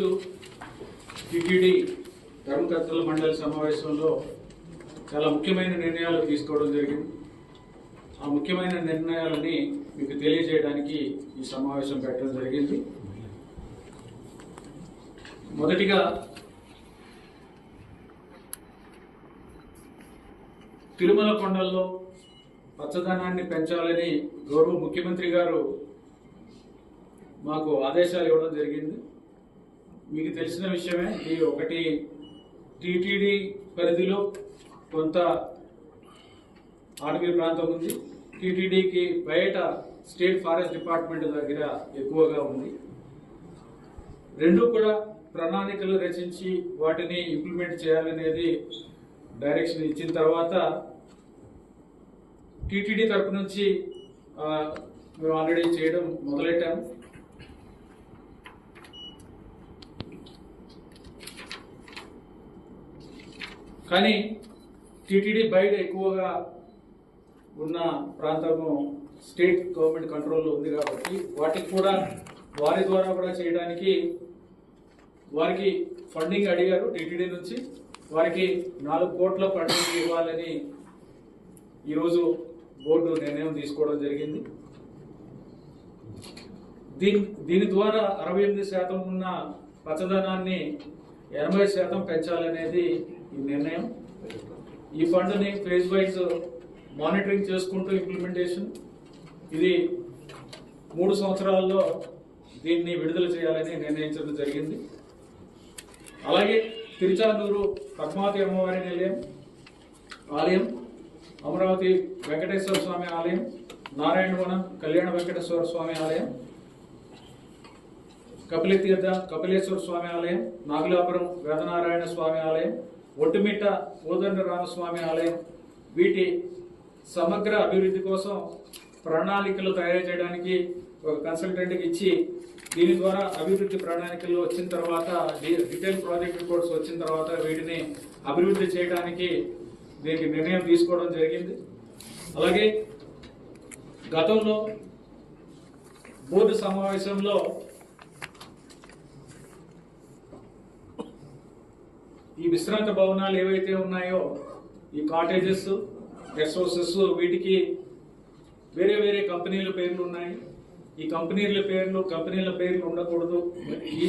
ఈరోజు టిటిడి ధర్మకర్తల మండలి సమావేశంలో చాలా ముఖ్యమైన నిర్ణయాలు తీసుకోవడం జరిగింది. ఆ ముఖ్యమైన నిర్ణయాలని మీకు తెలియజేయడానికి ఈ సమావేశం పెట్టడం జరిగింది. మొదటిగా తిరుమల కొండల్లో పచ్చదనాన్ని పెంచాలని గౌరవ ముఖ్యమంత్రి గారు మాకు ఆదేశాలు ఇవ్వడం జరిగింది. మీకు తెలిసిన విషయమే ఈ ఒకటి టీటీడీ పరిధిలో కొంత అడవి ప్రాంతం ఉంది. టీటీడీకి బయట స్టేట్ ఫారెస్ట్ డిపార్ట్మెంట్ దగ్గర ఎక్కువగా ఉంది. రెండు కూడా ప్రణాళికలు రచించి వాటిని ఇంప్లిమెంట్ చేయాలనేది డైరెక్షన్ ఇచ్చిన తర్వాత టీటీడీ తరపు నుంచి మేము ఆల్రెడీ చేయడం మొదలెట్టాము కానీ టీటీడీ బయట ఎక్కువగా ఉన్న ప్రాంతము స్టేట్ గవర్నమెంట్ కంట్రోల్లో ఉంది కాబట్టి వాటికి కూడా వారి ద్వారా కూడా చేయడానికి వారికి ఫండింగ్ అడిగారు టీటీడీ నుంచి. వారికి నాలుగు కోట్ల ఫండింగ్ ఇవ్వాలని ఈరోజు బోర్డు నిర్ణయం తీసుకోవడం జరిగింది. దీని దీని ద్వారా అరవై ఎనిమిది శాతం ఉన్న పచ్చదనాన్ని ఎనభై శాతం పెంచాలనేది ఈ నిర్ణయం. ఈ ఫండ్ని ఫేజ్ వైజ్ మానిటరింగ్ చేసుకుంటూ ఇంప్లిమెంటేషన్ ఇది మూడు సంవత్సరాల్లో దీన్ని విడుదల చేయాలని నిర్ణయించడం జరిగింది. అలాగే తిరుచానూరు పద్మావతి అమ్మవారి నిలయం ఆలయం అమరావతి వెంకటేశ్వర స్వామి ఆలయం నారాయణవనం కళ్యాణ వెంకటేశ్వర స్వామి ఆలయం కపిలతీర్థ కపిలేశ్వర స్వామి ఆలయం నాగులాపురం వేదనారాయణ స్వామి ఆలయం ఒడ్డుమిట్ట కోదండ రామస్వామి ఆలయం. వీటి సమగ్ర అభివృద్ధి కోసం ప్రణాళికలు తయారు చేయడానికి ఒక కన్సల్టెంట్కి ఇచ్చి దీని ద్వారా అభివృద్ధి ప్రణాళికలు వచ్చిన తర్వాత డీటెయిల్ ప్రాజెక్ట్ రిపోర్ట్స్ వచ్చిన తర్వాత వీటిని అభివృద్ధి చేయడానికి దీనికి నిర్ణయం తీసుకోవడం జరిగింది. అలాగే గతంలో బోర్డు సమావేశంలో ఈ విశ్రాంత భవనాలు ఏవైతే ఉన్నాయో ఈ కాటేజెస్ గెస్ట్ హౌసెస్ వీటికి వేరే వేరే కంపెనీల పేర్లు ఉన్నాయి. ఈ కంపెనీల పేర్లు కంపెనీల పేర్లు ఉండకూడదు. ఈ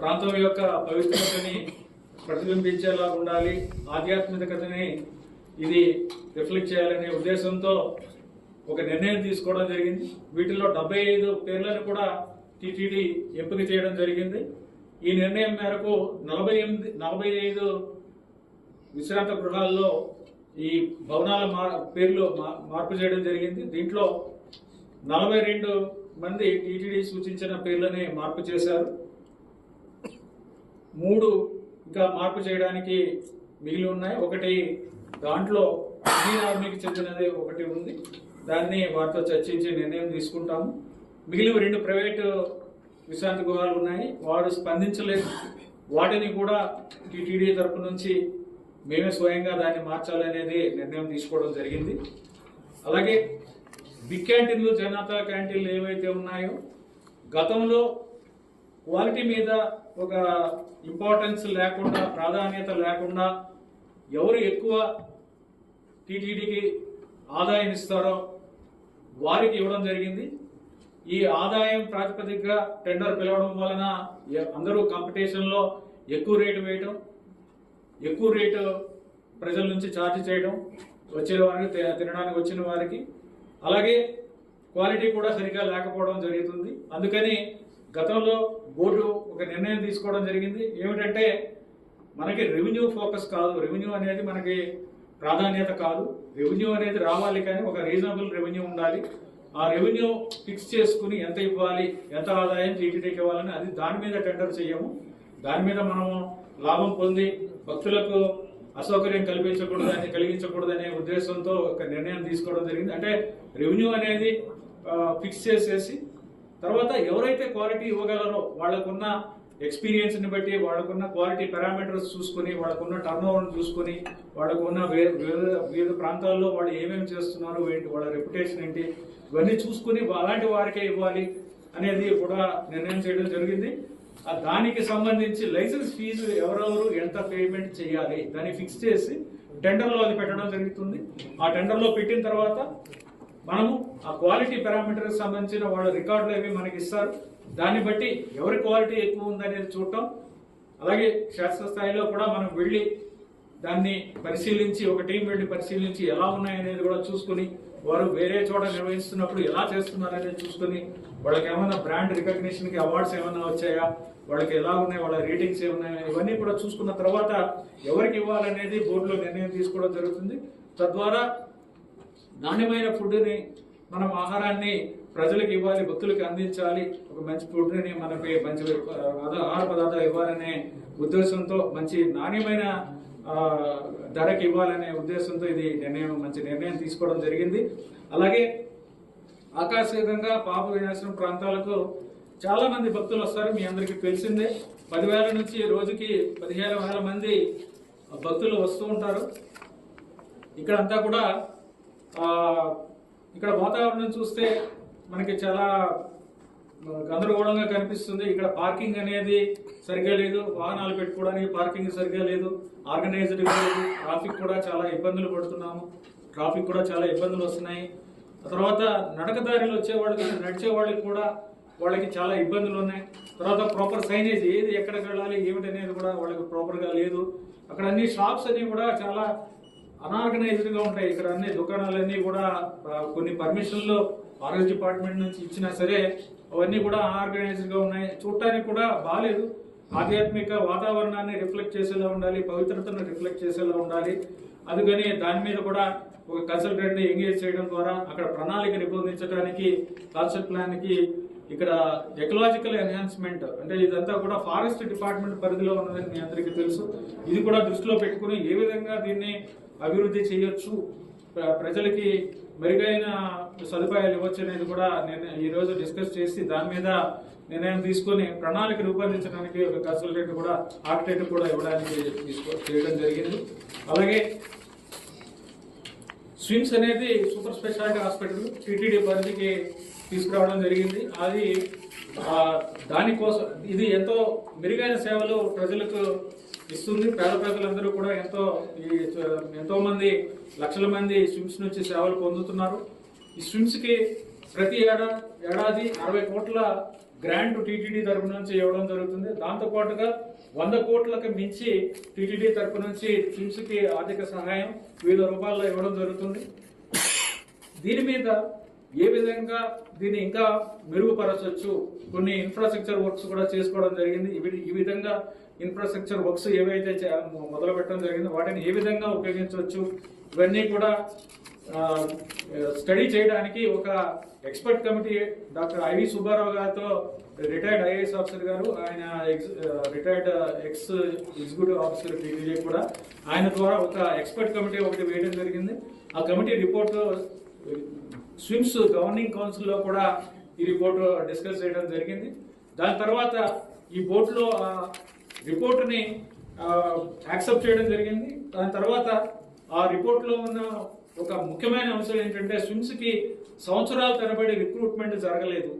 ప్రాంతం యొక్క పవిత్రతని ప్రతిబింబించేలా ఉండాలి. ఆధ్యాత్మికతని ఇది రిఫ్లెక్ట్ చేయాలనే ఉద్దేశంతో ఒక నిర్ణయం తీసుకోవడం జరిగింది. వీటిలో డెబ్బై ఐదు పేర్లను కూడా టీటీడీ ఎంపిక చేయడం జరిగింది. ఈ నిర్ణయం మేరకు నలభై ఎనిమిది నలభై ఐదు విశ్రాంత గృహాల్లో ఈ భవనాల మా- పేర్లు మా- మార్పు చేయడం జరిగింది. దీంట్లో నలభై రెండు మంది టీటీడీ సూచించిన పేర్లని మార్పు చేశారు. మూడు ఇంకా మార్పు చేయడానికి మిగిలి ఉన్నాయి. ఒకటి దాంట్లో ఇండియన్ ఆర్మీకి చెందినది ఒకటి ఉంది. దాన్ని వారితో చర్చించి నిర్ణయం తీసుకుంటాము. మిగిలిన రెండు ప్రైవేటు విశ్రాంతి గృహాలు ఉన్నాయి. వారు స్పందించలేదు. వాటిని కూడా టీటీడీ తరపు నుంచి మేమే స్వయంగా దాన్ని మార్చాలనేది నిర్ణయం తీసుకోవడం జరిగింది. అలాగే బిగ్ క్యాంటీన్లు జనతా క్యాంటీన్లు ఏవైతే ఉన్నాయో గతంలో క్వాలిటీ మీద ఒక ఇంపార్టెన్స్ లేకుండా ప్రాధాన్యత లేకుండా ఎవరు ఎక్కువ టీటీడీకి ఆదాయం ఇస్తారో వారికి ఇవ్వడం జరిగింది. ఈ ఆదాయం ప్రాతిపదికగా టెండర్ పిలవడం వలన అందరూ కాంపిటీషన్లో ఎక్కువ రేటు వేయటం ఎక్కువ రేటు ప్రజల నుంచి ఛార్జ్ చేయడం వచ్చే వారికి తినడానికి వచ్చిన వారికి. అలాగే క్వాలిటీ కూడా సరిగ్గా లేకపోవడం జరుగుతుంది. అందుకని గతంలో బోర్డు ఒక నిర్ణయం తీసుకోవడం జరిగింది. ఏమిటంటే మనకి రెవెన్యూ ఫోకస్ కాదు. రెవెన్యూ అనేది మనకి ప్రాధాన్యత కాదు. రెవెన్యూ అనేది రావాలి కానీ ఒక రీజనబుల్ రెవెన్యూ ఉండాలి. ఆ రెవెన్యూ ఫిక్స్ చేసుకుని ఎంత ఇవ్వాలి ఎంత ఆదాయం టీటీడీకి ఇవ్వాలని అది దాని మీద టెండర్ చేయము. దాని మీద మనము లాభం పొంది భక్తులకు అసౌకర్యం కల్పించకూడదని కలిగించకూడదనే ఉద్దేశంతో ఒక నిర్ణయం తీసుకోవడం జరిగింది. అంటే రెవెన్యూ అనేది ఫిక్స్ చేసేసి తర్వాత ఎవరైతే క్వాలిటీ ఇవ్వగలరో వాళ్ళకున్న ఎక్స్పీరియన్స్ని బట్టి వాళ్ళకున్న క్వాలిటీ పారామీటర్స్ చూసుకొని వాళ్ళకున్న టర్న్ ఓవర్ చూసుకొని వాళ్ళకున్న ఉన్న వివిధ వివిధ ప్రాంతాల్లో వాళ్ళు ఏమేమి చేస్తున్నారు ఏంటి వాళ్ళ రెప్యుటేషన్ ఏంటి ఇవన్నీ చూసుకుని అలాంటి వారికే ఇవ్వాలి అనేది కూడా నిర్ణయం చేయడం జరిగింది. ఆ దానికి సంబంధించి లైసెన్స్ ఫీజు ఎవరెవరు ఎంత పేమెంట్ చేయాలి దాన్ని ఫిక్స్ చేసి టెండర్లో అది పెట్టడం జరుగుతుంది. ఆ టెండర్లో పెట్టిన తర్వాత మనము ఆ క్వాలిటీ పారామీటర్కి సంబంధించిన వాళ్ళ రికార్డులు అవి మనకి ఇస్తారు దాన్ని బట్టి ఎవరి క్వాలిటీ ఎక్కువ ఉందనేది చూడటం. అలాగే శాస్త్రస్థాయిలో కూడా మనం వెళ్ళి దాన్ని పరిశీలించి ఒక టీం వెళ్ళి పరిశీలించి ఎలా ఉన్నాయనేది కూడా చూసుకుని వారు వేరే చోట నిర్వహిస్తున్నప్పుడు ఎలా చేస్తున్నారనేది చూసుకుని వాళ్ళకి ఏమైనా బ్రాండ్ రికగ్నిషన్కి అవార్డ్స్ ఏమైనా వచ్చాయా వాళ్ళకి ఎలా ఉన్నాయి వాళ్ళ రేటింగ్స్ ఏమున్నాయి ఇవన్నీ కూడా చూసుకున్న తర్వాత ఎవరికి ఇవ్వాలనేది బోర్డులో నిర్ణయం తీసుకోవడం జరుగుతుంది. తద్వారా నాణ్యమైన ఫుడ్ని మనం ఆహారాన్ని ప్రజలకు ఇవ్వాలి భక్తులకు అందించాలి. ఒక మంచి ఫుడ్ని మనకి మంచి ఆహార పదార్థాలు ఇవ్వాలనే ఉద్దేశంతో మంచి నాణ్యమైన ధరకి ఇవ్వాలనే ఉద్దేశంతో ఇది నిర్ణయం మంచి నిర్ణయం తీసుకోవడం జరిగింది. అలాగే ఆకర్షకంగా పాప వినాశనం ప్రాంతాలకు చాలా మంది భక్తులు వస్తారు మీ అందరికీ తెలిసిందే. పదివేల నుంచి రోజుకి పదిహేను వేల మంది భక్తులు వస్తూ ఉంటారు. ఇక్కడ అంతా కూడా ఇక్కడ వాతావరణం చూస్తే మనకి చాలా గందరగోళంగా కనిపిస్తుంది. ఇక్కడ పార్కింగ్ అనేది సరిగ్గా లేదు. వాహనాలు పెట్టుకోవడానికి పార్కింగ్ సరిగ్గా లేదు. ఆర్గనైజ్డ్ లేదు. ట్రాఫిక్ కూడా చాలా ఇబ్బందులు పడుతున్నాము. ట్రాఫిక్ కూడా చాలా ఇబ్బందులు వస్తున్నాయి. తర్వాత నడకదారిలో వచ్చే వాళ్ళకి నడిచే వాళ్ళకి కూడా వాళ్ళకి చాలా ఇబ్బందులు ఉన్నాయి. తర్వాత ప్రాపర్ సైనేజ్ ఏది ఎక్కడికి వెళ్ళాలి ఏమిటి అనేది కూడా వాళ్ళకి ప్రాపర్గా లేదు. అక్కడ అన్ని షాప్స్ అన్ని కూడా చాలా అనార్గనైజ్డ్గా ఉంటాయి. ఇక్కడ అన్ని దుకాణాలన్నీ కూడా కొన్ని పర్మిషన్లు ఫారెస్ట్ డిపార్ట్మెంట్ నుంచి ఇచ్చినా సరే అవన్నీ కూడా అనార్గనైజ్డ్గా ఉన్నాయి. చూడటానికి కూడా బాగాలేదు ఆధ్యాత్మిక వాతావరణాన్ని రిఫ్లెక్ట్ చేసేలా ఉండాలి పవిత్రతను రిఫ్లెక్ట్ చేసేలా ఉండాలి. అందుకని దాని మీద కూడా ఒక కన్సల్టెంట్ ఎంగేజ్ చేయడం ద్వారా అక్కడ ప్రణాళిక రూపొందించడానికి కాన్సెప్ట్ ప్లాన్కి ఇక్కడ ఎకలాజికల్ ఎన్హాన్స్మెంట్ అంటే ఇదంతా కూడా ఫారెస్ట్ డిపార్ట్మెంట్ పరిధిలో ఉన్నదని మీ అందరికీ తెలుసు. ఇది కూడా దృష్టిలో పెట్టుకుని ఏ విధంగా దీన్ని అభివృద్ధి చేయొచ్చు. ప్ర- ప్రజలకి మెరుగైన సదుపాయాలు ఇవ్వచ్చు అనేది కూడా నేను ఈరోజు డిస్కస్ చేసి దాని మీద నిర్ణయం తీసుకొని ప్రణాళిక రూపొందించడానికి ఒక కన్సల్టెంట్ కూడా ఆర్కిటెక్ట్ కూడా ఇవ్వడానికి తీసుకో చేయడం జరిగింది. అలాగే స్విమ్స్ అనేది సూపర్ స్పెషాలిటీ హాస్పిటల్ టీటీడీ పరిధికి తీసుకురావడం జరిగింది. అది దానికోసం ఇది ఎంతో మెరుగైన సేవలు ప్రజలకు ఇస్తుంది. పేద ప్రజలందరూ కూడా ఎంతో ఈ ఎంతో మంది లక్షల మంది స్విమ్స్ నుంచి సేవలు పొందుతున్నారు. ఈ స్విమ్స్కి ప్రతి ఏడా ఏడాది అరవై కోట్ల గ్రాంట్ టీటీడీ తరపు నుంచి ఇవ్వడం జరుగుతుంది. దాంతో పాటుగా వంద కోట్లకు మించి టీటీడీ తరపు నుంచి స్విమ్స్కి ఆర్థిక సహాయం వివిధ రూపాల్లో ఇవ్వడం జరుగుతుంది. దీని మీద ఏ విధంగా దీన్ని ఇంకా మెరుగుపరచవచ్చు కొన్ని ఇన్ఫ్రాస్ట్రక్చర్ వర్క్స్ కూడా చేసుకోవడం జరిగింది. ఈ విధంగా ఇన్ఫ్రాస్ట్రక్చర్ వర్క్స్ ఏవైతే చే- మొదలు పెట్టడం జరిగిందో వాటిని ఏ విధంగా ఉపయోగించవచ్చు? ఇవన్నీ కూడా స్టడీ చేయడానికి ఒక expert committee doctor I V Subbarao గారితో రిటైర్డ్ ఐఏఎస్ ఆఫీసర్ గారు ఆయన retired ex executive officer degree కూడా ఆయన ద్వారా ఒక ఎక్స్పర్ట్ కమిటీ ఒకటి వేయడం జరిగింది. ఆ కమిటీ రిపోర్ట్ స్విమ్స్ గవర్నింగ్ కౌన్సిల్లో కూడా ఈ రిపోర్ట్ డిస్కస్ చేయడం జరిగింది. దాని తర్వాత ఈ బోర్డులో రిపోర్ట్ని యాక్సెప్ట్ చేయడం జరిగింది. దాని తర్వాత ఆ రిపోర్ట్లో ఉన్న ఒక ముఖ్యమైన అంశం ఏంటంటే స్విమ్స్కి సంవత్సరాల తరబడి రిక్రూట్మెంట్ జరగలేదు.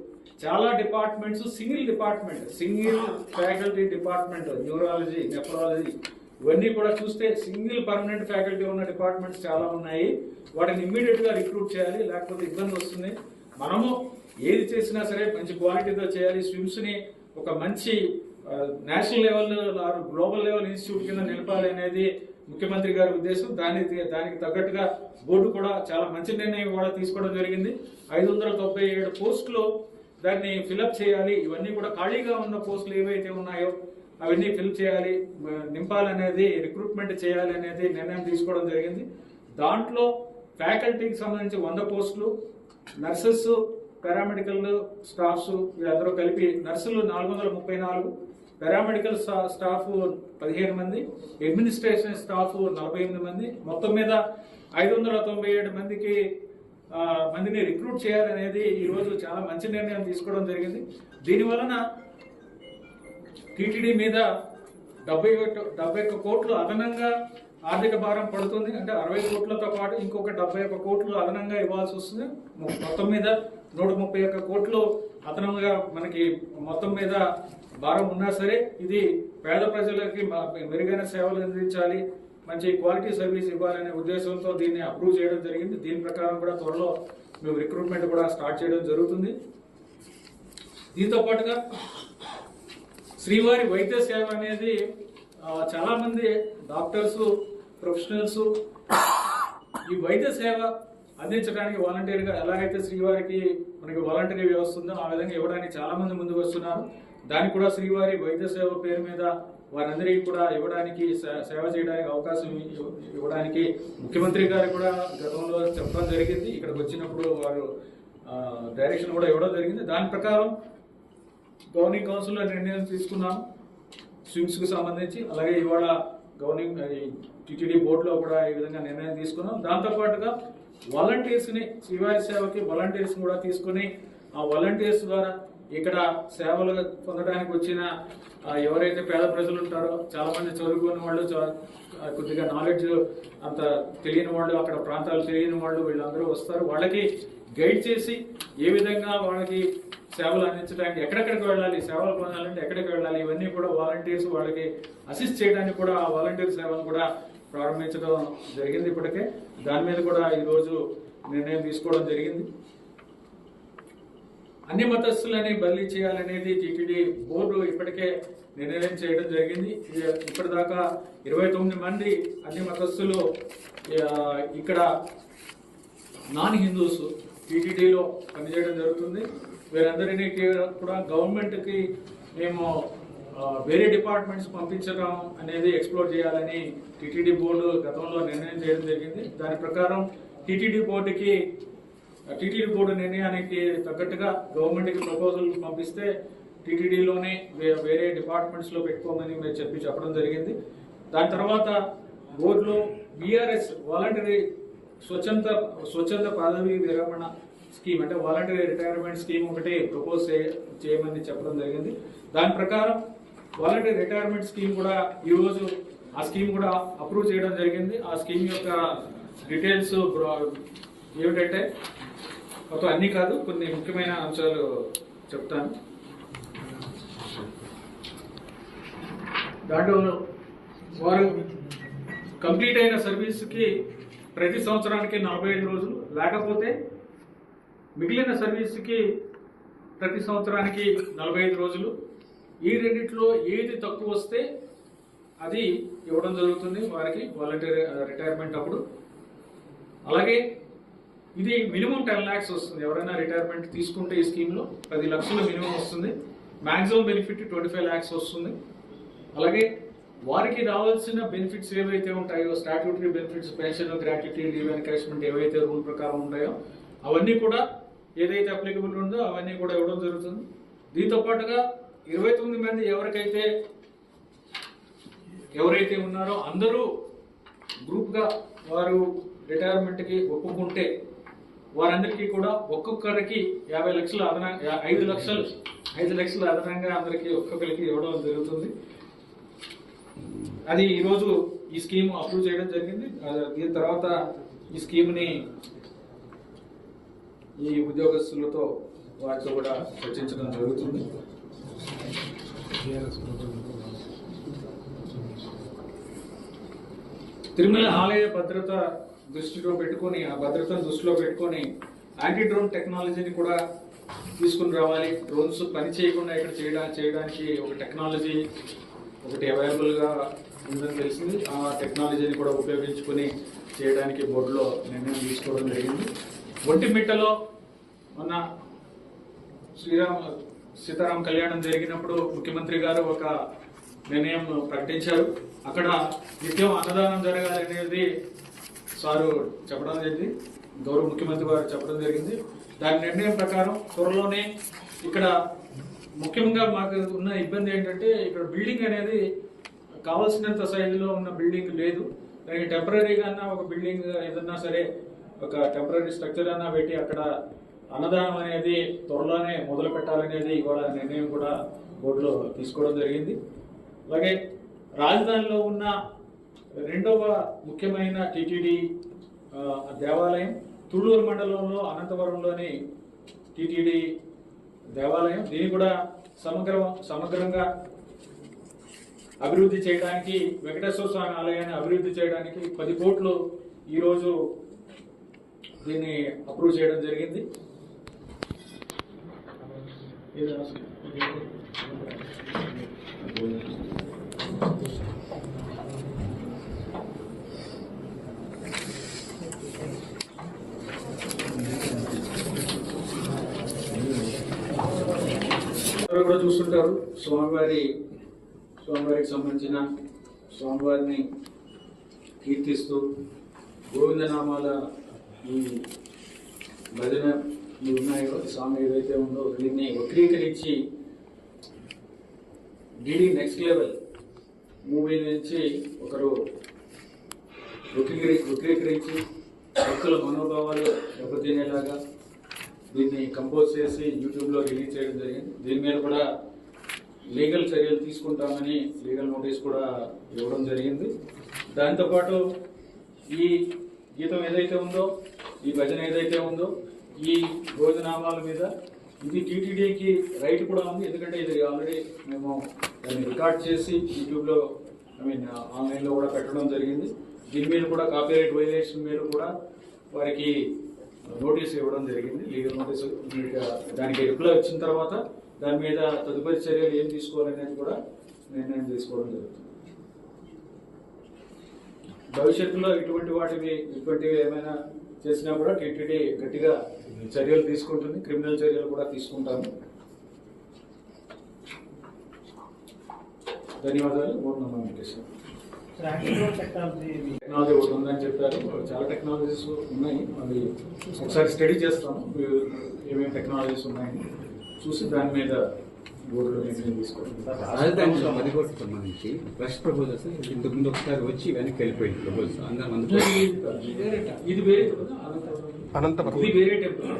చాలా departments single department single faculty department neurology nephrology ఇవన్నీ కూడా చూస్తే సింగిల్ పర్మనెంట్ ఫ్యాకల్టీ ఉన్న డిపార్ట్మెంట్స్ చాలా ఉన్నాయి. వాటిని ఇమ్మీడియట్గా రిక్రూట్ చేయాలి లేకపోతే ఇబ్బంది వస్తుంది. మనము ఏది చేసినా సరే మంచి క్వాలిటీతో చేయాలి. స్విమ్స్ని ఒక మంచి national level global level institute కింద నిలపాలి అనేది ముఖ్యమంత్రి గారి ఉద్దేశం. దానికి దానికి తగ్గట్టుగా బోర్డు కూడా చాలా మంచి నిర్ణయం కూడా తీసుకోవడం జరిగింది. ఐదు వందల తొంభై ఏడు పోస్టులు దాన్ని ఫిలప్ చేయాలి. ఇవన్నీ కూడా ఖాళీగా ఉన్న పోస్టులు ఏవైతే ఉన్నాయో అవన్నీ ఫిల్ చేయాలి. నింపాలనేది రిక్రూట్మెంట్ చేయాలి అనేది నిర్ణయం తీసుకోవడం జరిగింది. దాంట్లో ఫ్యాకల్టీకి సంబంధించి వంద పోస్టులు నర్సెస్ పారామెడికల్ స్టాఫ్స్ వీళ్ళందరూ కలిపి నర్సులు నాలుగు వందల ముప్పై నాలుగు పారామెడికల్ స్టా- స్టాఫ్ పదిహేను మంది అడ్మినిస్ట్రేషన్ స్టాఫ్ నలభై ఎనిమిది మంది. మొత్తం మీద ఐదు వందల తొంభై ఏడు మందికి మందిని రిక్రూట్ చేయాలనేది ఈ రోజు చాలా మంచి నిర్ణయం తీసుకోవడం జరిగింది. దీని వలన టీటీడీ మీద డెబ్బై డెబ్బై ఒక్క కోట్లు అదనంగా ఆర్థిక భారం పడుతుంది. అంటే అరవై కోట్లతో పాటు ఇంకొక డెబ్బై ఒక్క కోట్లు అదనంగా ఇవ్వాల్సి వస్తుంది. మొత్తం మీద నూట ముప్పై ఒక్క కోట్లు అదనంగా మనకి మొత్తం మీద భారం ఉన్నా సరే ఇది పేద ప్రజలకి మెరుగైన సేవలు అందించాలి మంచి క్వాలిటీ సర్వీస్ ఇవ్వాలనే ఉద్దేశంతో దీన్ని అప్రూవ్ చేయడం జరిగింది. దీని ప్రకారం కూడా త్వరలో మేము రిక్రూట్మెంట్ కూడా స్టార్ట్ చేయడం జరుగుతుంది. దీంతో పాటుగా శ్రీవారి వైద్య సేవ అనేది చాలామంది డాక్టర్సు డాక్టర్స్ ప్రొఫెషనల్స్ ఈ వైద్య సేవ అందించడానికి వాలంటీర్గా ఎలాగైతే శ్రీవారికి మనకి వాలంటీర్ వ్యవస్థ ఉందో ఆ విధంగా ఇవ్వడానికి చాలా మంది ముందుకు వస్తున్నారు. దానికి కూడా శ్రీవారి వైద్య సేవ పేరు మీద వారందరికీ కూడా ఇవ్వడానికి సేవ చేయడానికి అవకాశం ఇవ్వడానికి ముఖ్యమంత్రి గారు కూడా గతంలో చెప్పడం జరిగింది. ఇక్కడికి వచ్చినప్పుడు వారు డైరెక్షన్ కూడా ఇవ్వడం జరిగింది. దాని ప్రకారం గవర్నింగ్ కౌన్సిల్లో నిర్ణయం తీసుకున్నాం స్విమ్స్కి సంబంధించి. అలాగే ఇవాళ గవర్నింగ్ టీటీడీ బోర్డులో కూడా ఈ విధంగా నిర్ణయం తీసుకున్నాం. దాంతో వాలంటీర్స్ని శ్రీవారి సేవకి వాలంటీర్స్ కూడా తీసుకుని ఆ వాలంటీర్స్ ద్వారా ఇక్కడ సేవలు పొందడానికి వచ్చిన ఎవరైతే పేద ప్రజలు ఉంటారో చాలా మంది చదువుకున్న వాళ్ళు చా- కొద్దిగా నాలెడ్జ్ అంత తెలియని వాళ్ళు అక్కడ ప్రాంతాలు తెలియని వాళ్ళు వీళ్ళందరూ వస్తారు. వాళ్ళకి గైడ్ చేసి ఏ విధంగా వాళ్ళకి సేవలు అందించడానికి ఎక్కడెక్కడికి వెళ్ళాలి సేవలు పొందాలంటే ఎక్కడికి వెళ్ళాలి ఇవన్నీ కూడా వాలంటీర్స్ వాళ్ళకి అసిస్ట్ చేయడానికి కూడా ఆ వాలంటీర్ సేవలు కూడా ప్రారంభించడం జరిగింది ఇప్పటికే. దాని మీద కూడా ఈరోజు నిర్ణయం తీసుకోవడం జరిగింది. అన్ని మతస్థులని బదిలీ చేయాలనేది టీటీడీ బోర్డు ఇప్పటికే నిర్ణయం చేయడం జరిగింది. ఇప్పటిదాకా ఇరవై తొమ్మిది మంది అన్ని మతస్థులు ఇక్కడ నాన్ హిందూస్ టీటీడీలో పనిచేయడం జరుగుతుంది. వీరందరినీ కూడా గవర్నమెంట్కి మేము వేరే డిపార్ట్మెంట్స్ పంపించడం అనేది ఎక్స్ప్లోర్ చేయాలని టీటీడీ బోర్డు గతంలో నిర్ణయం చేయడం జరిగింది. దాని ప్రకారం టీటీడీ బోర్డుకి టీటీడీ బోర్డు నిర్ణయానికి తగ్గట్టుగా గవర్నమెంట్కి ప్రపోజల్ పంపిస్తే టీటీడీలోనే వేరే డిపార్ట్మెంట్స్లో పెట్టుకోమని మీరు చెప్పి చెప్పడం జరిగింది. దాని తర్వాత బోర్డులో బీఆర్ఎస్ వాలంటరీ స్వచ్ఛంద స్వచ్ఛంద పదవి విరమణ స్కీమ్ అంటే వాలంటరీ రిటైర్మెంట్ స్కీమ్ ఒకటి ప్రపోజ్ చేయమని చెప్పడం జరిగింది. దాని ప్రకారం వాలంటరీ రిటైర్మెంట్ స్కీమ్ కూడా ఈరోజు ఆ స్కీమ్ కూడా అప్రూవ్ చేయడం జరిగింది. ఆ స్కీమ్ యొక్క డీటెయిల్స్ ఏమిటంటే మొత్తం అన్ని కాదు కొన్ని ముఖ్యమైన అంశాలు చెప్తాను. దాంట్లో వారు కంప్లీట్ అయిన సర్వీస్కి ప్రతి సంవత్సరానికి నలభై ఐదు రోజులు. లేకపోతే మిగిలిన సర్వీస్కి ప్రతి సంవత్సరానికి నలభై ఐదు రోజులు. ఈ రెండిట్లో ఏది తక్కువ వస్తే అది ఇవ్వడం జరుగుతుంది వారికి వాలంటీర్ రిటైర్మెంట్ అప్పుడు. అలాగే ఇది మినిమం టెన్ ల్యాక్స్ వస్తుంది. ఎవరైనా రిటైర్మెంట్ తీసుకుంటే ఈ స్కీమ్లో పది లక్షలు మినిమం వస్తుంది. Maximum benefit twenty five lakhs వస్తుంది. అలాగే వారికి రావాల్సిన బెనిఫిట్స్ ఏవైతే ఉంటాయో statutory benefits pension gratuity leave encashment ఏవైతే రూల్ ప్రకారం ఉంటాయో అవన్నీ కూడా ఏదైతే అప్లికబుల్ ఉందో అవన్నీ కూడా ఇవ్వడం జరుగుతుంది. దీంతో పాటుగా ఇరవై తొమ్మిది మంది ఎవరికైతే ఎవరైతే ఉన్నారో అందరూ గ్రూప్గా వారు రిటైర్మెంట్కి ఒప్పుకుంటే వారందరికీ కూడా ఒక్కొక్కరికి యాభై లక్షలు అదనంగా ఐదు లక్షలు ఐదు లక్షల అదనంగా అందరికీ ఒక్కొక్కరికి ఇవ్వడం జరుగుతుంది. అది ఈరోజు ఈ స్కీమ్ అప్రూవ్ చేయడం జరిగింది. దీని తర్వాత ఈ స్కీమ్ని ఈ ఉద్యోగస్తులతో వారితో కూడా చర్చించడం జరుగుతుంది. తిరుమల ఆలయ భద్రత దృష్టిలో పెట్టుకొని ఆ భద్రతను దృష్టిలో పెట్టుకొని యాంటీ డ్రోన్ టెక్నాలజీని కూడా తీసుకుని రావాలి. డ్రోన్స్ పని చేయకుండా ఇక్కడ చేయడా చేయడానికి ఒక టెక్నాలజీ ఒకటి అవైలబుల్గా ఉందని తెలిసింది. ఆ టెక్నాలజీని కూడా ఉపయోగించుకొని చేయడానికి బోర్డులో నిర్ణయం తీసుకోవడం జరిగింది. ఒంటిమిట్టలో మన శ్రీరామ సీతారాం కళ్యాణం జరిగినప్పుడు ముఖ్యమంత్రి గారు ఒక నిర్ణయం ప్రకటించారు. అక్కడ నిత్యం అన్నదానం జరగాలి అనేది సారు చెప్పడం జరిగింది. గౌరవ ముఖ్యమంత్రి గారు చెప్పడం జరిగింది. దాని నిర్ణయం ప్రకారం త్వరలోనే ఇక్కడ ముఖ్యంగా మాకు ఉన్న ఇబ్బంది ఏంటంటే ఇక్కడ బిల్డింగ్ అనేది కావాల్సినంత సైజులో ఉన్న బిల్డింగ్ లేదు. దానికి టెంపరీగా అన్న ఒక బిల్డింగ్ ఏదన్నా సరే ఒక టెంపరీ స్ట్రక్చర్ అన్నా పెట్టి అక్కడ అన్నదానం అనేది త్వరలోనే మొదలు పెట్టాలనేది ఇవాళ నిర్ణయం కూడా బోర్డులో తీసుకోవడం జరిగింది. అలాగే రాజధానిలో ఉన్న రెండవ ముఖ్యమైన టీటీడీ దేవాలయం తుళ్ళూరు మండలంలో అనంతవరంలోని టీటీడీ దేవాలయం. దీన్ని కూడా సమగ్ర సమగ్రంగా అభివృద్ధి చేయడానికి వెంకటేశ్వర స్వామి ఆలయాన్ని అభివృద్ధి చేయడానికి పది కోట్లు ఈరోజు దీన్ని అప్రూవ్ చేయడం జరిగింది. కూడా చూస్తుంటారు. స్వామివారి స్వామివారికి సంబంధించిన స్వామివారిని కీర్తిస్తూ గోవిందనామాల ఈ భజన ఉన్నాయో స్వామి ఏదైతే ఉందో దీన్ని వక్రీకరించి డిడి నెక్స్ట్ లెవెల్ మూవీ నుంచి ఒకరు వక్రీకరి వక్రీకరించి భక్తుల మనోభావాలు దెబ్బతినేలాగా దీన్ని కంపోజ్ చేసి యూట్యూబ్లో రిలీజ్ చేయడం జరిగింది. దీని మీద కూడా లీగల్ చర్యలు తీసుకుంటామని లీగల్ నోటీస్ కూడా ఇవ్వడం జరిగింది. దాంతోపాటు ఈ గీతం ఏదైతే ఉందో ఈ భజన ఏదైతే ఉందో ఈ భోజనామాల మీద ఇది టీటీడీకి రైట్ కూడా ఉంది. ఎందుకంటే ఇది ఆల్రెడీ మేము దాన్ని రికార్డ్ చేసి యూట్యూబ్లో ఐ మీన్ ఆన్లైన్లో కూడా పెట్టడం జరిగింది. దీని మీద కూడా కాపీరైట్ వైలేషన్ మీద కూడా వారికి నోటీస్ ఇవ్వడం జరిగింది. లీగల్ నోటీస్ దానికి రిప్లై వచ్చిన తర్వాత దాని మీద తదుపరి చర్యలు ఏం తీసుకోవాలనేది కూడా నిర్ణయం తీసుకోవడం జరుగుతుంది. భవిష్యత్తులో ఇటువంటి వాటివి ఇటువంటివి ఏమైనా చేసినా కూడా టీటీడీ గట్టిగా చర్యలు తీసుకుంటుంది. క్రిమినల్ చర్యలు కూడా తీసుకుంటాము ధన్యవాదాలు. ఓం నమో వెంకటేశ్వర. టెక్నాలజీ ఒకటి ఉందని చెప్పారు. చాలా టెక్నాలజీస్ ఉన్నాయి. అవి ఒకసారి స్టడీ చేస్తాము ఏమేమి టెక్నాలజీస్ ఉన్నాయని చూసి దాని మీద రాజధానిలో మదికోటకు సంబంధించి ఫ్రెష్ ప్రపోజల్స్ ఇంతకు ముందు ఒకసారి వచ్చి వెనక్కి వెళ్ళిపోయింది ప్రపోజల్స్ అందరం ఇది వేరే అనంతపురం. ఇది వేరే టెంపుల్.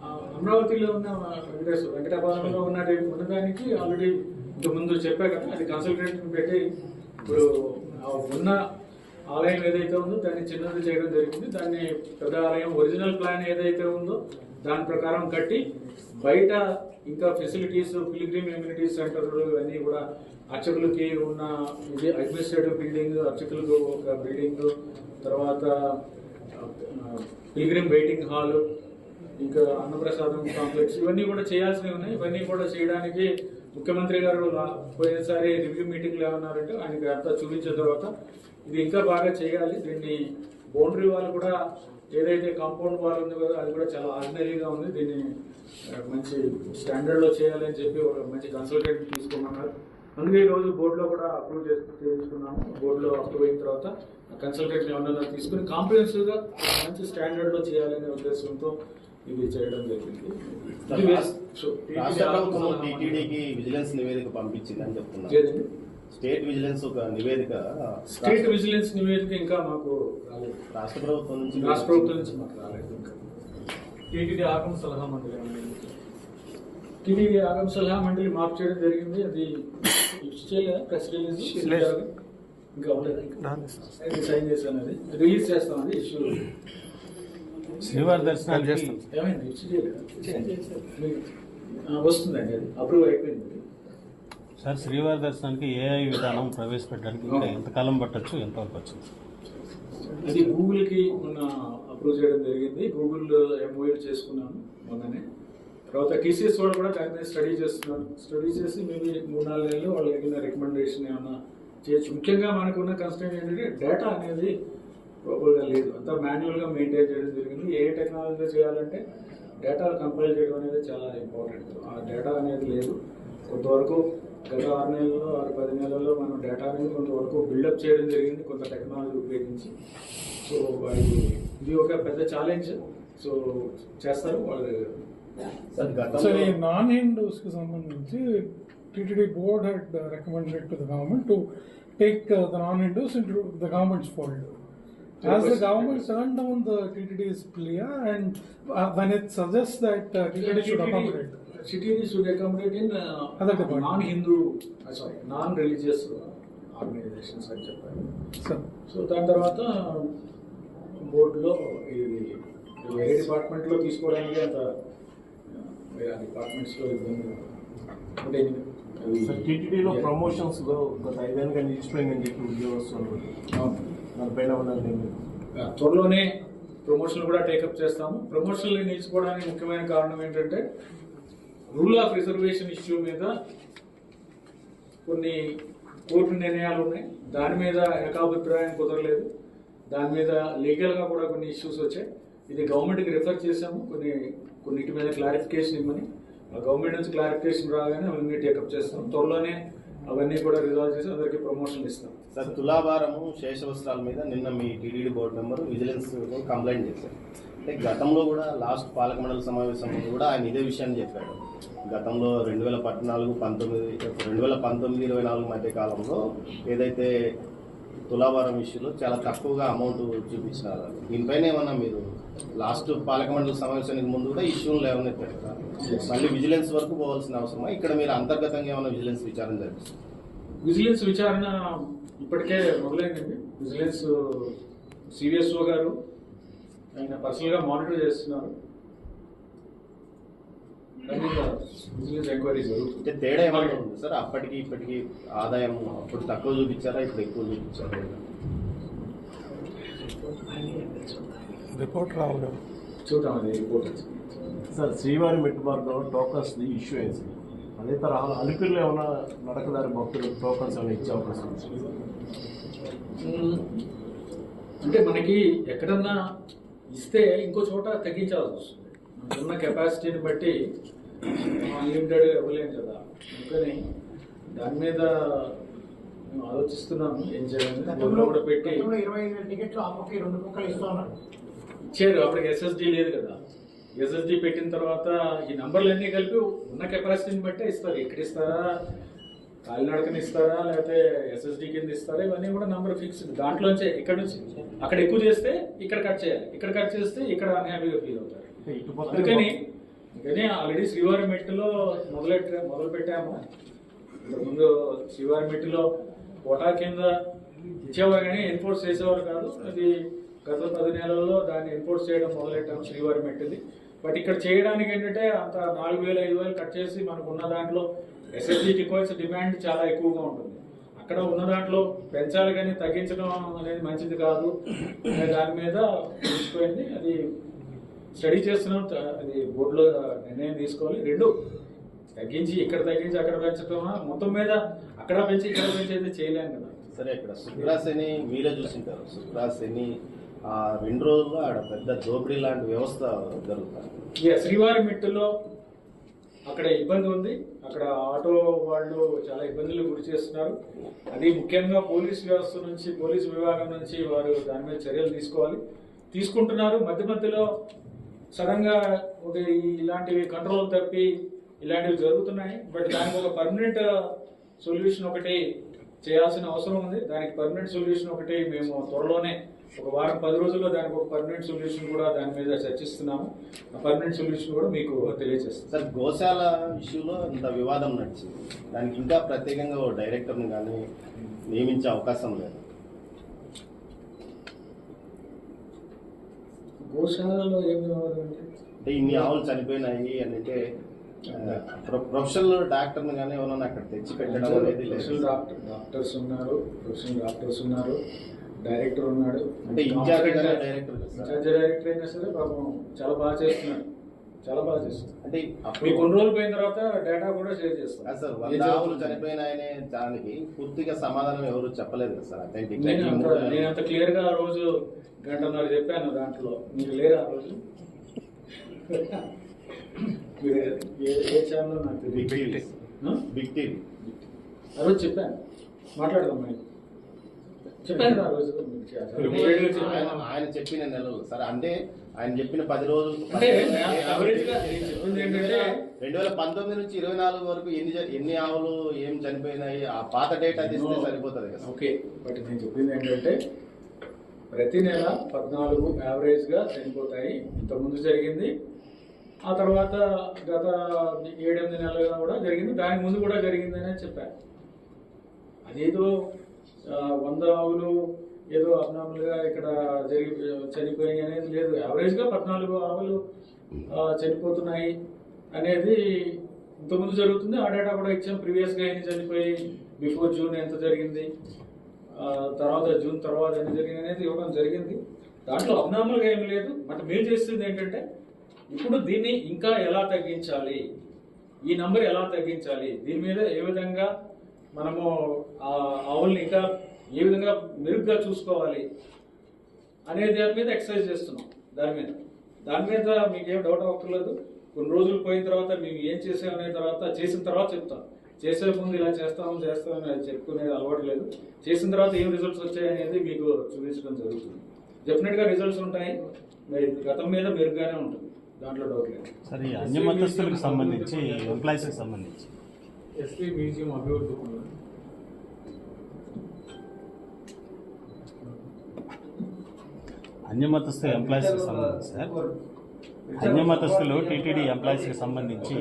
ఆ, అమరావతిలో ఉన్న వెంకటేశ్వర వెంకటాపురంలో ఉన్న ఉన్నదానికి ఆల్రెడీ ఇంతకు ముందు చెప్పా కదా అది కన్సల్టేషన్ పెట్టి ఇప్పుడు ఉన్న ఆలయం ఏదైతే ఉందో దాన్ని చిన్నది చేయడం జరిగింది. దాన్ని పెద్ద ఆలయం ఒరిజినల్ ప్లాన్ ఏదైతే ఉందో దాని ప్రకారం కట్టి బయట ఇంకా ఫెసిలిటీస్ పిలిగ్రిమ్ ఇమ్యూనిటీ సెంటర్ ఇవన్నీ కూడా అర్చకులకి ఉన్న ఇది అడ్మినిస్ట్రేటివ్ బిల్డింగ్ అర్చకులకు ఒక బిల్డింగ్ తర్వాత పిలిగ్రిమ్ వెయిటింగ్ హాల్ ఇంకా అన్నప్రసాదం కాంప్లెక్స్ ఇవన్నీ కూడా చేయాల్సినవి ఉన్నాయి. ఇవన్నీ కూడా చేయడానికి ముఖ్యమంత్రి గారు లా- పోయినసారి రివ్యూ మీటింగ్లో ఏమన్నారంటే ఆయనకి అంతా చూపించిన తర్వాత ఇది ఇంకా బాగా చేయాలి. దీన్ని బౌండరీ వాళ్ళు కూడా ఏదైతే కాంపౌండ్ వాల్ ఉందో కదా అది కూడా చాలా ఆర్డినరీగా ఉంది. దీన్ని మంచి స్టాండర్డ్లో చేయాలి అని చెప్పి ఒక మంచి కన్సల్టెంట్ తీసుకోమన్నారు అందుకే ఈ రోజు బోర్డులో కూడా అప్రూవ్ చేసి చేయించుకున్నాము బోర్డులో అప్రూవ్ అయిన తర్వాత కన్సల్టెంట్ ఏమన్నా తీసుకుని కాంప్రహెన్సివ్గా మంచి స్టాండర్డ్లో చేయాలనే ఉద్దేశంతో ఇది చేయడం జరిగింది. రాష్ట్ర ప్రభుత్వం టీటీడీకి విజిలెన్స్ నివేదిక పంపించిందని చెప్తున్నారు? స్టేట్ విజిలెన్స్ ఒక నివేదిక స్టేట్ విజిలెన్స్ నివేదిక ఇంకా మాకు రాలేదు. రాష్ట్ర ప్రభుత్వం నుంచి రాష్ట్ర ప్రభుత్వం నుంచి మాకు రాలేదు ఇంకా. టీటీడీ ఆగమ సలహా మండలి టీటీడీ ఆగమ సలహా మండలి మార్పు చేయడం జరిగింది. అది ఇష్యూ చేయలేదా ప్రెస్ రిలీజ్. ఇంకా అవ్వలేదు సైన్ చేశాను అది. రిలీజ్ చేస్తాం అది ఇష్యూ శ్రీవారి దర్శనాలు చేస్తాం. ఏమైంది? వస్తుందండి అది. అప్రూవ్ అయిపోయింది. సార్ శ్రీవారి దర్శనానికి ఏఐ విధానం ప్రవేశపెట్టడానికి ఇంకా ఎంతకాలం పట్టచ్చు ఎంతవరకు వచ్చింది ఇది గూగుల్కి మొన్న అప్రూవ్ చేయడం జరిగింది. గూగుల్ ఎంఓఏ చేసుకున్నాను మొన్ననే. తర్వాత టీసీఎస్ వాళ్ళు కూడా దాని మీద స్టడీ చేస్తున్నారు. స్టడీ చేసి మేబీ మూడు నాలుగు నెలలు వాళ్ళు ఏదైనా రికమెండేషన్ ఏమన్నా చేయొచ్చు. ముఖ్యంగా మనకున్న కన్స్టెంట్ ఏంటంటే డేటా అనేది ప్రాపర్గా లేదు. అంతా మాన్యువల్గా మెయింటైన్ చేయడం జరిగింది. ఏ టెక్నాలజీ చేయాలంటే డేటా కంపైల్ చేయడం అనేది చాలా ఇంపార్టెంట్ ఆ డేటా అనేది లేదు. కొంతవరకు గత ఆరు నెలల్లో ఆరు పది నెలల్లో మనం డేటా అనేది కొంతవరకు బిల్డప్ చేయడం జరిగింది కొంత టెక్నాలజీ ఉపయోగించి. సో వారికి ఇది ఒక పెద్ద ఛాలెంజ్ సో చేస్తారు వాళ్ళు సార్ నాన్ హిందూస్కి సంబంధించి TTD board head recommended to the government to take the non Hindus in the government's fold As the government turned down the TTD's plea and uh, when it suggests that uh, TTD should accommodate. సిటీని should accommodate in Other department. Non Hindu sorry non religious organisations అని చెప్పారు so దాని తర్వాత బోర్డులో ఇది వేరే డిపార్ట్మెంట్లో తీసుకోవడానికి అంత మరి ఆ డిపార్ట్మెంట్స్లో ఇబ్బంది అంటే అవి- సార్ టీటీడీలో ప్రమోషన్స్ గత ఐదేళ్ళుగా నిలిచిపోయిందని చెప్పి ఉద్యోగస్తులు అవును. దానిపైన ఉన్నది ఆ, త్వరలోనే ప్రమోషన్లు కూడా టేకప్ చేస్తాము. ప్రమోషన్లు నిలుచుకోవడానికి ముఖ్యమైన కారణం ఏంటంటే రూల్ ఆఫ్ రిజర్వేషన్ ఇష్యూ మీద కొన్ని కోర్టు నిర్ణయాలు ఉన్నాయి. దాని మీద ఏకాభిప్రాయం కుదరలేదు. దాని మీద లీగల్గా కూడా కొన్ని ఇష్యూస్ వచ్చాయి. ఇది గవర్నమెంట్కి రిఫర్ చేశాము. కొన్ని కొన్నిటి మీద క్లారిఫికేషన్ ఇవ్వమని. ఆ గవర్నమెంట్ నుంచి క్లారిఫికేషన్ రాగానే అవన్నీ టేకప్ చేస్తాం. త్వరలోనే అవన్నీ కూడా రిజాల్వ్ చేసి అందరికి ప్రమోషన్ ఇస్తాం. సార్ తులాభారము శేషవస్త్రాల మీద నిన్న మీ TTD board member vigilance complaint చేశారు. అంటే గతంలో కూడా లాస్ట్ పాలక మండలి సమావేశంలో కూడా ఆయన ఇదే విషయాన్ని చెప్పాడు. గతంలో రెండు వేల పద్నాలుగు పంతొమ్మిది రెండు వేల పంతొమ్మిది ఇరవై నాలుగు మధ్య కాలంలో ఏదైతే తులాభారం ఇష్యూలో చాలా తక్కువగా అమౌంట్ చూపించినారు. దీనిపైన ఏమన్నా మీరు లాస్ట్ పాలక మండలి సమావేశానికి ముందు కూడా ఇష్యూలు లేవనెత్తారు కదా. మళ్ళీ విజిలెన్స్ వరకు పోవాల్సిన అవసరమా? ఇక్కడ మీరు అంతర్గతంగా ఏమైనా విజిలెన్స్ విచారణ జరిపిస్తారు విజిలెన్స్ విచారణ ఇప్పటికే మొదలైందండి. విజిలెన్స్ సివిఎస్ఓ గారు ఆయన పర్సనల్గా మానిటర్ చేస్తున్నారు. అంటే తేడా ఏమైనా ఉంది సార్? అప్పటికి ఇప్పటికి ఆదాయం అప్పుడు తక్కువ చూపించారా? ఇప్పుడు ఎక్కువ చూపించారా? రిపోర్ట్ రావాలి అది రిపోర్ట్ సార్ శ్రీవారి మెట్టు మార్గంలో టోకన్స్ ఇష్యూ అయింది. అదే తరహా అలిపిరిలో ఏమైనా నడకదారి భక్తులకు టోకన్స్ ఏమైనా ఇచ్చే అవకాశం? అంటే మనకి ఎక్కడన్నా ఇస్తే ఇంకో చోట తగ్గించాల్సి వస్తుంది. మనకున్న కెపాసిటీని బట్టి అన్లిమిటెడ్ ఇవ్వలేం కదా. అందుకని దాని మీద మేము ఆలోచిస్తున్నాము ఏం చేయాలని. కూడా పెట్టి ఇరవై ఐదు టికెట్లు రెండు ఉన్నారు ఇచ్చారు అప్పటికి ఎస్ఎస్డి లేదు కదా. ఎస్ఎస్డి పెట్టిన తర్వాత ఈ నంబర్లు అన్నీ కలిపి ఉన్న కెపాసిటీని బట్టే ఇస్తారు. ఎక్కడ ఇస్తారా? కాలినడకని ఇస్తారా లేకపోతే ఎస్ఎస్డి కింద ఇస్తారా? ఇవన్నీ కూడా నంబర్ ఫిక్స్డ్ దాంట్లోంచే ఇక్కడ నుంచి అక్కడ ఎక్కువ చేస్తే ఇక్కడ కట్ చేయాలి. ఇక్కడ కట్ చేస్తే ఇక్కడ అన్హ్యాపీగా ఫీల్ అవుతారు. అందుకని అందుకని ఆల్రెడీ శ్రీవారి మెట్టులో మొదలెట్ట మొదలు పెట్టాము ముందు శ్రీవారి మెట్టులో కోటా కింద ఇచ్చేవారు కానీ ఎన్ఫోర్స్ చేసేవారు కాదు. అది గత పది నెలల్లో దాన్ని ఎన్ఫోర్స్ చేయడం మొదలెట్టాము శ్రీవారి మెట్టుది బట్ ఇక్కడ చేయడానికి ఏంటంటే అంత నాలుగు వేలు ఐదు వేలు కట్ చేసి మనకు ఉన్న దాంట్లో ఎస్ఎస్జి టికోయిస్ డిమాండ్ చాలా ఎక్కువగా ఉంటుంది. అక్కడ ఉన్న దాంట్లో పెంచాలి కానీ తగ్గించడం అనేది మంచిది కాదు అనే దాని మీద తెలిసిపోయింది అది స్టడీ చేస్తున్నాం అది బోర్డులో నిర్ణయం తీసుకోవాలి. రెండు తగ్గించి ఇక్కడ తగ్గించి అక్కడ పెంచడం మొత్తం మీద అక్కడ పెంచి ఇక్కడ పెంచి అయితే చేయలేం కదా. సరే ఇక్కడ శుక్రాశని మీరే చూసింటారు. శుక్రాశని ఆ రెండు రోజుల్లో ఆడ పెద్ద దోపిడీ లాంటి వ్యవస్థ జరుగుతుంది. ఇక శ్రీవారి మెట్టులో అక్కడ ఇబ్బంది ఉంది. అక్కడ ఆటో వాళ్ళు చాలా ఇబ్బందులు గురి చేస్తున్నారు. అది ముఖ్యంగా పోలీస్ వ్యవస్థ నుంచి పోలీస్ విభాగం నుంచి వారు దాని మీద చర్యలు తీసుకోవాలి. తీసుకుంటున్నారు. మధ్య మధ్యలో సడన్గా ఒక ఇలాంటివి కంట్రోల్ తప్పి ఇలాంటివి జరుగుతున్నాయి. బట్ దానికి ఒక పర్మనెంట్ సొల్యూషన్ ఒకటి చేయాల్సిన అవసరం ఉంది. దానికి పర్మనెంట్ సొల్యూషన్ ఒకటి మేము త్వరలోనే ఒక వారం పది రోజుల్లో దానికి ఒక పర్మనెంట్ సొల్యూషన్ కూడా దాని మీద చర్చిస్తున్నాము. ఆ పర్మనెంట్ సొల్యూషన్ కూడా మీకు తెలియజేస్తాం. సార్ గోశాల ఇష్యూలో ఇంత వివాదం నడిచింది. దానికి ఇంకా ప్రత్యేకంగా ఓ డైరెక్టర్ని కానీ నియమించే అవకాశం లేదు. గోశాలలో ఏం కావాలి అంటే ఇన్ని ఆవులు చనిపోయినాయి అని అంటే ప్రొఫెషనల్ డాక్టర్ని కానీ ఎవరైనా అక్కడ తెచ్చి పెట్టడం అనేది ప్రొఫెషనల్ లేదు డాక్టర్ డాక్టర్స్ ఉన్నారు ప్రొఫెషనల్ డాక్టర్స్ ఉన్నారు. డైరెక్టర్ ఉన్నాడు. అంటే ఇన్ఛార్జ్ డైరెక్టర్ అయినా సరే పాపం చాలా బాగా చేస్తున్నారు చాలా బాగా చేస్తున్నారు అంటే అప్పుడు కొన్ని రోజులు పోయిన తర్వాత డేటా కూడా షేర్ చేస్తాం కాదు సార్ ఏం వంద ఆవులు? చనిపోయినాయనే దానికి పూర్తిగా సమాధానం ఎవరు చెప్పలేదు కదా సార్ అథెంటిక్ నేను అంత నేను అంత క్లియర్గా ఆ రోజు గంటన్నర చెప్పాను దాంట్లో. మీరు లేరు ఆ రోజు? మీరు ఏ ఛానల్ నాకు? బిగ్ టీవీ ఆ? రోజు చెప్పాను. మాట్లాడదాం మరి ఆయన ఆయన చెప్పిన నెలలు. సార్ అంటే ఆయన చెప్పిన పది రోజులు రెండు వేల పంతొమ్మిది నుంచి ఇరవై నాలుగు వరకు ఎన్ని ఎన్ని ఆవులు ఏం చనిపోయినాయి ఆ పాత డేటా తీస్తే సరిపోతుంది కదా ఓకే. బట్ నేను చెప్పింది ఏంటంటే ప్రతి నెల పద్నాలుగు యావరేజ్గా చనిపోతాయి. ఇంతకుముందు జరిగింది. ఆ తర్వాత గత ఏడెనిమిది నెలలుగా కూడా జరిగింది. దానికి ముందు కూడా జరిగిందని చెప్పాను అదేదో వంద ఆవులు ఏదో అబ్నార్మల్గా ఇక్కడ జరిగి చనిపోయాయి అనేది లేదు. యావరేజ్గా పద్నాలుగు ఆవులు చనిపోతున్నాయి అనేది ఇంతకుముందు జరుగుతుంది. ఆ డేటా కూడా ఇచ్చాం. ప్రీవియస్గా ఎన్ని చనిపోయి బిఫోర్ జూన్ ఎంత జరిగింది? తర్వాత జూన్ తర్వాత ఎన్ని జరిగింది అనేది ఇవ్వడం జరిగింది. దాంట్లో అబ్నార్మల్గా ఏమి లేదు. బట్ మీరు చేస్తుంది ఏంటంటే ఇప్పుడు దీన్ని ఇంకా ఎలా తగ్గించాలి? ఈ నంబర్ ఎలా తగ్గించాలి? దీని మీద ఏ విధంగా మనము ఆవుల్ని ఇంకా ఏ విధంగా మెరుగ్గా చూసుకోవాలి అనే దాని మీద ఎక్సర్సైజ్ చేస్తున్నాం దాని మీద. దాని మీద మీకేం డౌట్ అవ్వట్లేదు కొన్ని రోజులు పోయిన తర్వాత మేము ఏం చేసామనే తర్వాత చేసిన తర్వాత చెప్తాం. చేసే ముందు ఇలా చేస్తాం చేస్తామని చెప్పుకునేది అలవాటు లేదు. చేసిన తర్వాత ఏం రిజల్ట్స్ వచ్చాయనేది మీకు చూపించడం జరుగుతుంది. డెఫినెట్గా రిజల్ట్స్ ఉంటాయి. మరి గతం మీద మెరుగ్గానే ఉంటుంది. దాంట్లో డౌట్ లేదు. సరే అన్య మతస్థులకు సంబంధించి ఎంప్లాయీస్కి సంబంధించి. ఎస్పీ మ్యూజియం అభివృద్ధి అన్య ఎంప్లాయీస్కి సంబంధించి సార్ అన్యమతస్థులు టీటీడీ ఎంప్లాయీస్కి సంబంధించి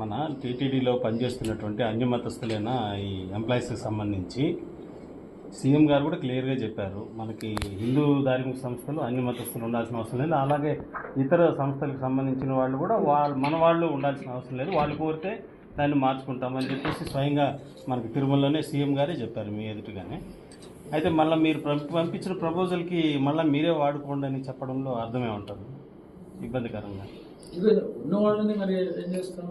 మన టీటీడీలో పనిచేస్తున్నటువంటి అన్యమతస్థులైన ఈ ఎంప్లాయీస్కి సంబంధించి సీఎం గారు కూడా క్లియర్గా చెప్పారు. మనకి హిందూ ధార్మిక సంస్థలు అన్ని మతస్థులు ఉండాల్సిన అవసరం లేదు. అలాగే ఇతర సంస్థలకు సంబంధించిన వాళ్ళు కూడా వాళ్ళు మన వాళ్ళు ఉండాల్సిన అవసరం లేదు. వాళ్ళు కోరితే దాన్ని మార్చుకుంటామని చెప్పేసి స్వయంగా మనకి తిరుమలలోనే సీఎం గారే చెప్పారు మీ ఎదుటిగానే. అయితే మళ్ళీ మీరు పంపించిన ప్రపోజల్కి మళ్ళీ మీరే వాడుకోండి అని చెప్పడంలో అర్థమే ఉంటుంది. ఇబ్బందికరంగా. ఇది ఉన్న వాళ్ళని మరి ఏం చేస్తాం?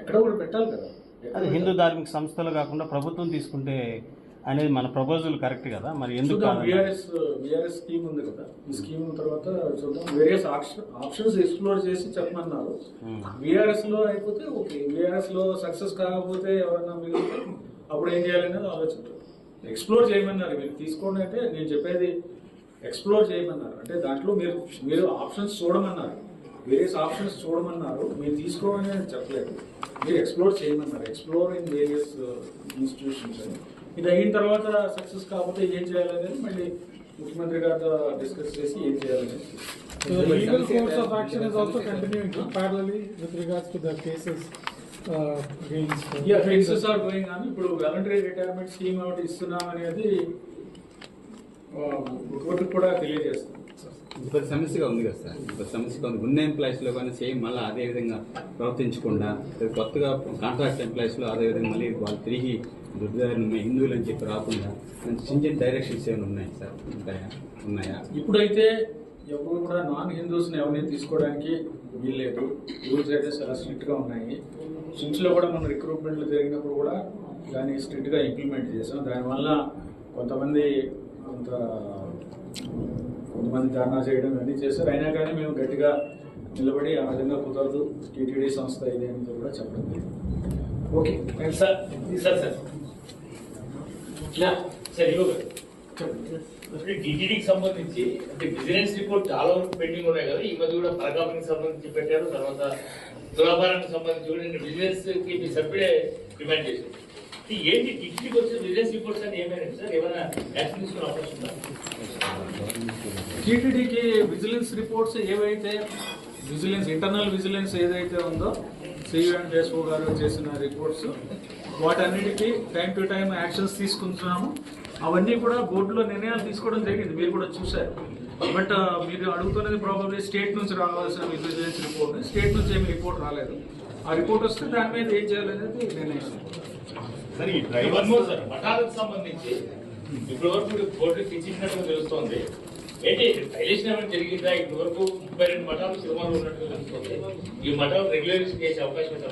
ఎక్కడ కూడా పెట్టాలి కదా. అది హిందూ ధార్మిక సంస్థలు కాకుండా ప్రభుత్వం తీసుకుంటే అనేది మన ప్రపోజల్ కరెక్ట్ కదా? మరి ఎందుకు? బీఆర్ఎస్ బీఆర్ఎస్ స్కీమ్ ఉంది కదా. ఈ స్కీమ్ తర్వాత చూద్దాం. వేరియస్ ఆప్షన్స్ ఎక్స్ప్లోర్ చేసి చెప్పమన్నారు. Hmm. బీఆర్ఎస్లో అయిపోతే ఓకే. బీఆర్ఎస్లో సక్సెస్ కాకపోతే ఎవరన్నా మిగిలితే అప్పుడు ఏం చేయాలనేది ఆలోచించారు ఎక్స్ప్లోర్ చేయమన్నారు. మీరు తీసుకోండి అంటే నేను చెప్పేది ఎక్స్ప్లోర్ చేయమన్నారు. అంటే దాంట్లో మీరు మీరు ఆప్షన్స్ చూడమన్నారు. వేరియస్ ఆప్షన్స్ చూడమన్నారు. మీరు తీసుకోమని చెప్పలేదు. మీరు ఎక్స్ప్లోర్ చేయమన్నారు. ఎక్స్ప్లోర్ ఇన్ వేరియస్ ఇన్స్టిట్యూషన్స్ అని. ఇది అయిన తర్వాత సక్సెస్ కాకపోతే ఏం చేయాలనేది మళ్ళీ ముఖ్యమంత్రి గారితో డిస్కస్ చేసి ఏం చేయాలనేది The legal course of action is also continuing parallelly with regards to the cases uh, against. uh, yeah cases are going on ఇప్పుడు వాలంటరీ రిటైర్మెంట్ స్కీమ్ ఒకటి ఇస్తున్నాం అనేది కోర్టుకు కూడా తెలియజేస్తాం ఇది పెద్ద సమస్యగా ఉంది కదా సార్? ఇది పెద్ద సమస్యగా ఉంది. ఉన్న ఎంప్లాయీస్లో కానీ సేమ్ మళ్ళీ అదే విధంగా ప్రవర్తించకుండా కొత్తగా కాంట్రాక్ట్ ఎంప్లాయీస్లో అదే విధంగా మళ్ళీ వాళ్ళు తిరిగి దుర్దారిని ఉన్నాయి హిందువులు అని చెప్పి రాకుండా మంచి చిన్న చిన్న డైరెక్షన్స్ ఏమైనా ఉన్నాయి సార్? ఉంటాయా? ఉన్నాయా? ఇప్పుడైతే ఎప్పుడు కూడా నాన్ హిందూస్ని ఎవరిని తీసుకోవడానికి వీల్లేదు రూల్స్ అయితే చాలా స్ట్రిక్ట్గా ఉన్నాయి. సిమ్స్లో కూడా మన రిక్రూట్మెంట్లు జరిగినప్పుడు కూడా దాన్ని స్ట్రిక్ట్గా ఇంప్లిమెంట్ చేసాం దానివల్ల కొంతమంది కొంత కొంతమంది ధర్నా చేయడం ఇవన్నీ చేశారు. అయినా కానీ మేము గట్టిగా నిలబడి ఆ విధంగా కుదరదు. టీటీడీ సంస్థ ఇది అని కూడా చెప్పడం జరిగింది ఓకే సార్ సార్ టీటీడీకి సంబంధించి అంటే బిజినెస్ రిపోర్ట్ చాలా వరకు పెండింగ్ ఉన్నాయి కదా ఈ మధ్య కూడా పరకాపనికి సంబంధించి పెట్టారు తర్వాత తులాభారానికి సంబంధించి కూడా నేను బిజినెస్కి మీ సభ్యుడే డిమాండ్ చేశారు. ఈ ఏంటి టీటీడీకి వచ్చిన బిజినెస్ రిపోర్ట్స్ అని ఏమైనా సార్? ఏమైనా యాక్షన్ తీసుకునే అవకాశం ఉందా? టీటీడీకి విజిలెన్స్ రిపోర్ట్స్ ఏవైతే విజిలెన్స్ ఇంటర్నల్ విజిలెన్స్ ఏదైతే ఉందో సివిఎన్ దేశ్మో గారు చేసిన రిపోర్ట్స్ వాటన్నిటికీ టైం టు టైం యాక్షన్స్ తీసుకుంటున్నాము. అవన్నీ కూడా బోర్డులో నిర్ణయాలు తీసుకోవడం జరిగింది. మీరు కూడా చూశారు. బట్ మీరు అడుగుతున్నది ప్రాబబ్లీ స్టేట్ నుంచి రావాల్సిన విజిలెన్స్ రిపోర్ట్ స్టేట్ నుంచి ఏమి రిపోర్ట్ రాలేదు. ఆ రిపోర్ట్ వస్తే దాని మీద ఏం చేయాలనేది నిర్ణయం సరే డ్రైవర్ వన్ మోర్ సార్ మఠాలకు సంబంధించి ఇప్పుడు వరకు బోర్డు కోర్టు తెలుస్తోంది. అయితే డైలేషన్ ఏమైనా జరిగిందా? ఇప్పుడు వరకు ముప్పై రెండు మఠాలు సినిమాలు ఉన్నట్టు తెలుస్తోంది. ఈ మఠాలు రెగ్యులేషన్ చేసే అవకాశం అయితే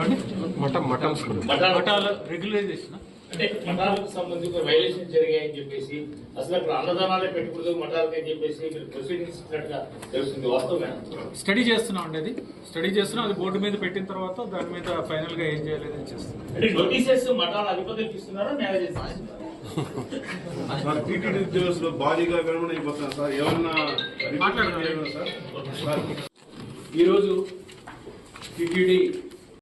ఉందా మఠాలు మఠాల రెగ్యులైజేషన్ అంటే మఠాలకు సంబంధించి వైలేషన్ జరిగాయని చెప్పేసి అసలు అక్కడ అన్నదానాలే పెట్టకూడదు మఠాలకి అని చెప్పేసి మీరు ప్రొసీడింగ్స్ ఇచ్చినట్టుగా తెలుస్తుంది. వాస్తవమే స్టడీ చేస్తున్నాం అండి అది. స్టడీ చేస్తున్నాం అది బోర్డు మీద పెట్టిన తర్వాత దాని మీద ఫైనల్గా ఏం చేయాలి అనేది చేస్తాం అంటే నోటీసెస్ మఠాల అధిపతులకు ఇస్తున్నారా మేనేజర్స్ సార్ టీటీడీ ఉద్యోగస్తులు భారీగా విరమణ అయిపోతున్నారు సార్. ఏమన్నా మాట్లాడండి. Sir sir? ఈరోజు టిటిడి